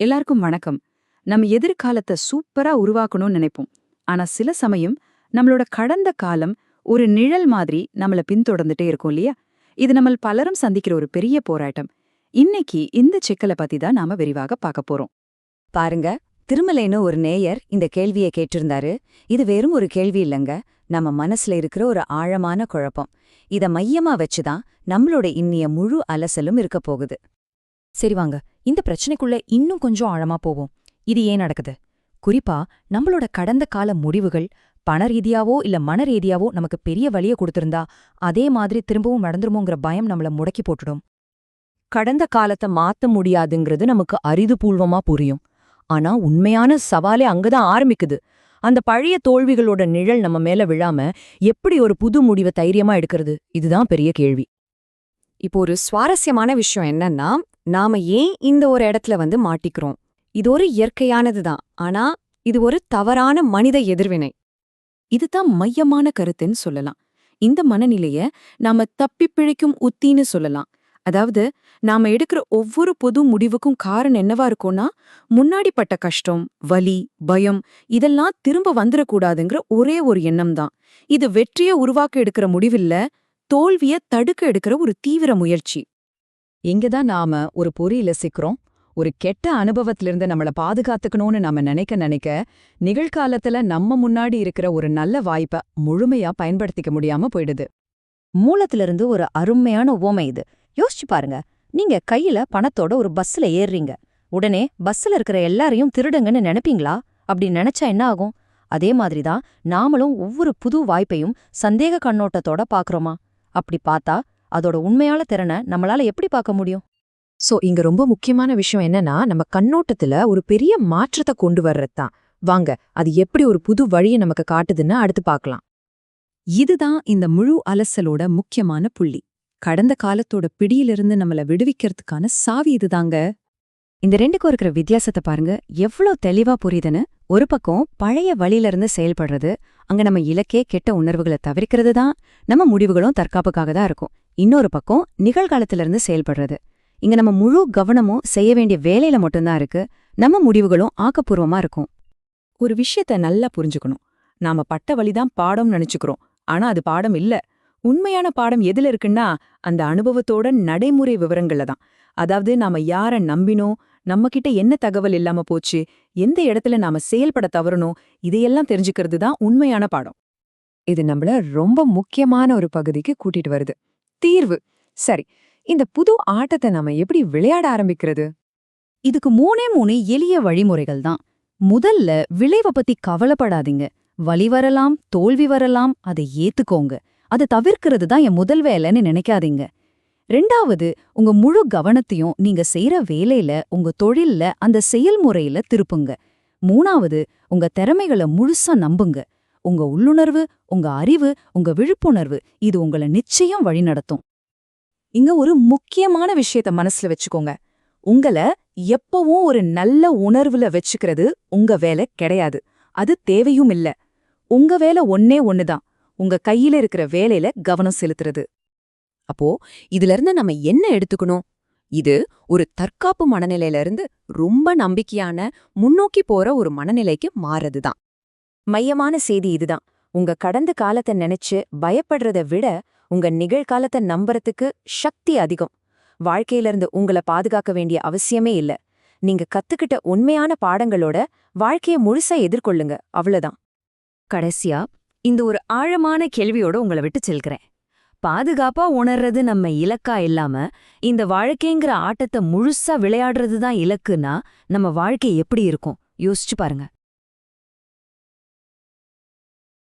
எல்லாருக்கும் வணக்கம். நம்ம எதிர்காலத்தை சூப்பரா உருவாக்கணும்னு நினைப்போம். ஆனா சில சமயம் நம்மளோட கடந்த காலம் ஒரு நிழல் மாதிரி நம்மள பின்தொடர்ந்துட்டே இருக்கும் இல்லையா? இது நம்ம பலரும் சந்திக்கிற ஒரு பெரிய போராட்டம். இன்னைக்கு இந்த சிக்கலை பத்தி தான் நாம விரிவாக பார்க்க போறோம். பாருங்க திருமலைன்னு ஒரு நேயர் இந்த கேள்வியை கேட்டிருந்தாரு. இது வெறும் ஒரு கேள்வி இல்லைங்க. நம்ம மனசுல இருக்கிற ஒரு ஆழமான குழப்பம். இத மையமா வச்சுதான் நம்மளோட இன்னிய முழு அலசலும் இருக்க போகுது. சரி வாங்க இந்த பிரச்சனைக்குள்ள இன்னும் கொஞ்சம் ஆழமா போவோம். இது ஏன் நடக்குது? குறிப்பா நம்மளோட கடந்த கால முடிவுகள் பண ரீதியாவோ இல்ல மன ரீதியாவோ நமக்கு பெரிய வழிய கொடுத்திருந்தா அதே மாதிரி திரும்பவும் நடந்துருமோங்கிற பயம் நம்மள முடக்கி போட்டுடும். கடந்த காலத்தை மாத்த முடியாதுங்கிறது நமக்கு அரிதுபூர்வமா புரியும். ஆனா உண்மையான சவாலே அங்கதான் ஆரம்பிக்குது. அந்த பழைய தோல்விகளோட நிழல் நம்ம மேல விழாம எப்படி ஒரு புது முடிவை தைரியமா எடுக்கிறது? இதுதான் பெரிய கேள்வி. இப்போ ஒரு சுவாரஸ்யமான விஷயம் என்னன்னா நாம ஏன் இந்த ஒரு இடத்துல வந்து மாட்டிக்கிறோம்? இது ஒரு இயற்கையானது தான். ஆனா இது ஒரு தவறான மனித எதிர்வினை. இதுதான் மையமான கருத்துன்னு சொல்லலாம். இந்த மனநிலைய நாம தப்பிப் பிழைக்கும் உத்தின்னு சொல்லலாம். அதாவது நாம எடுக்கிற ஒவ்வொரு பொது முடிவுக்கும் காரணம் என்னவா இருக்கும்னா முன்னாடி பட்ட கஷ்டம் வலி பயம் இதெல்லாம் திரும்ப வந்துடக்கூடாதுங்கிற ஒரே ஒரு எண்ணம் தான். இது வெற்றியை உருவாக்க எடுக்கிற முடிவில்ல தோல்விய தடுக்க எடுக்கிற ஒரு தீவிர முயற்சி. இங்கதான் நாம ஒரு பொறியில சிக்கிறோம் ஒரு கெட்ட அனுபவத்திலிருந்து நம்மள பாதுகாத்துக்கணும்னு நாம நினைக்க நினைக்க நிகழ்காலத்துல நம்ம முன்னாடி இருக்கிற ஒரு நல்ல வாய்ப்பை முழுமையா பயன்படுத்திக்க முடியாம போயிடுது. மூலத்திலிருந்து ஒரு அருமையான உவமை இது. யோசிச்சு பாருங்க. நீங்க கையில பணத்தோட ஒரு பஸ்ல ஏறுறீங்க. உடனே பஸ்ல இருக்கிற எல்லாரையும் திருடுங்கன்னு நினைப்பீங்களா? அப்படி நினைச்சா என்ன ஆகும்? அதே மாதிரிதான் நாமளும் ஒவ்வொரு புது வாய்ப்பையும் சந்தேக கண்ணோட்டத்தோட பாக்குறோமா? அப்படி பார்த்தா அதோட உண்மையான திறனை நம்மளால எப்படி பார்க்க முடியும்? சோ இங்க ரொம்ப முக்கியமான விஷயம் என்னன்னா நம்ம கண்ணோட்டத்துல ஒரு பெரிய மாற்றத்தை கொண்டு வர்றதுதான் வாங்க அது எப்படி ஒரு புது வழியை நமக்கு காட்டுதுன்னு அடுத்து பார்க்கலாம். இதுதான் இந்த முழு அலசலோட முக்கியமான புள்ளி. கடந்த காலத்தோட பிடியிலிருந்து நம்மள விடுவிக்கிறதுக்கான சாவி இதுதாங்க. இந்த ரெண்டுக்கும் இருக்கிற வித்தியாசத்தை பாருங்க. எவ்வளோ தெளிவா புரியுதுன்னு ஒரு பக்கம் பழைய வழியிலிருந்து செயல்படுறது அங்க நம்ம இலக்கே கெட்ட உணர்வுகளை தவிர்க்கிறது தான் நம்ம முடிவுகளும் தற்காப்புக்காக தான் இருக்கும். இன்னொரு பக்கம் நிகழ்காலத்திலிருந்து செயல்படுறது. இங்க நம்ம முழு கவனமும் செய்ய வேண்டிய வேலையில மட்டும்தான் இருக்கு நம்ம முடிவுகளும் ஆக்கப்பூர்வமா இருக்கும். ஒரு விஷயத்த நல்லா புரிஞ்சுக்கணும். நாம பட்ட வழிதான் பாடம் நினைச்சுக்கிறோம். ஆனா அது பாடம் இல்ல. உண்மையான பாடம் எதுல இருக்குன்னா அந்த அனுபவத்தோட நடைமுறை விவரங்கள்ல தான். அதாவது நாம யார நம்பினோம் நம்ம கிட்ட என்ன தகவல் இல்லாம போச்சு எந்த இடத்துல நாம செயல்பட தவறணும் இதையெல்லாம் தெரிஞ்சுக்கிறது தான் உண்மையான பாடம். இது நம்மள ரொம்ப முக்கியமான ஒரு பகுதிக்கு கூட்டிட்டு வருது. தீர்வு. சரி இந்த புது ஆட்டத்தை நாம எப்படி விளையாட ஆரம்பிக்கிறது? இதுக்கு மூணே மூணு எளிய வழிமுறைகள் தான். முதல்ல விளைவை பத்தி கவலைப்படாதீங்க. வலி வரலாம் தோல்வி வரலாம் அதை ஏத்துக்கோங்க. அதை தவிர்க்கிறது தான் என் முதல் வேலைன்னு நினைக்காதீங்க. ரெண்டாவது உங்க முழு கவனத்தையும் நீங்க செய்யற வேலையில உங்க தொழில்ல அந்த செயல்முறையில திருப்புங்க. மூணாவது உங்க திறமைகளை முழுசா நம்புங்க. உங்க உள்ளுணர்வு உங்க அறிவு உங்க விழிப்புணர்வு இது உங்களை நிச்சயம் வழிநடத்தும். இங்க ஒரு முக்கியமான விஷயத்த மனசுல வச்சுக்கோங்க. உங்கள எப்பவும் ஒரு நல்ல உணர்வுல வச்சுக்கிறது உங்க வேலை கிடையாது. அது தேவையும் இல்ல. உங்க வேலை ஒன்னே ஒண்ணுதான். உங்க கையில இருக்கிற வேலையில கவனம் செலுத்துறது. அப்போ இதுல இருந்து நம்ம என்ன எடுத்துக்கணும்? இது ஒரு தற்காப்பு மனநிலையில இருந்து ரொம்ப நம்பிக்கையான முன்னோக்கி போற ஒரு மனநிலைக்கு மாறதுதான் மையமான செய்தி இதுதான். உங்க கடந்த காலத்தை நினைச்சு பயப்படுறத விட உங்க நிகழ்காலத்தை நம்புறதுக்கு சக்தி அதிகம். வாழ்க்கையில இருந்து உங்களை பாதுகாக்க வேண்டிய அவசியமே இல்ல. நீங்க கத்துக்கிட்ட உண்மையான பாடங்களோட வாழ்க்கைய முழுசா எதிர்கொள்ளுங்க. அவ்வளவுதான். கடைசியா இந்த ஒரு ஆழமான கேள்வியோட உங்களை விட்டு செல்கிறேன். பாதுகாப்பா உணர்றது நம்ம இலக்கா இல்லாம இந்த வாழ்க்கைங்கிற ஆட்டத்தை முழுசா விளையாடுறது தான் இலக்குன்னா நம்ம வாழ்க்கை எப்படி இருக்கும்? யோசிச்சு பாருங்க.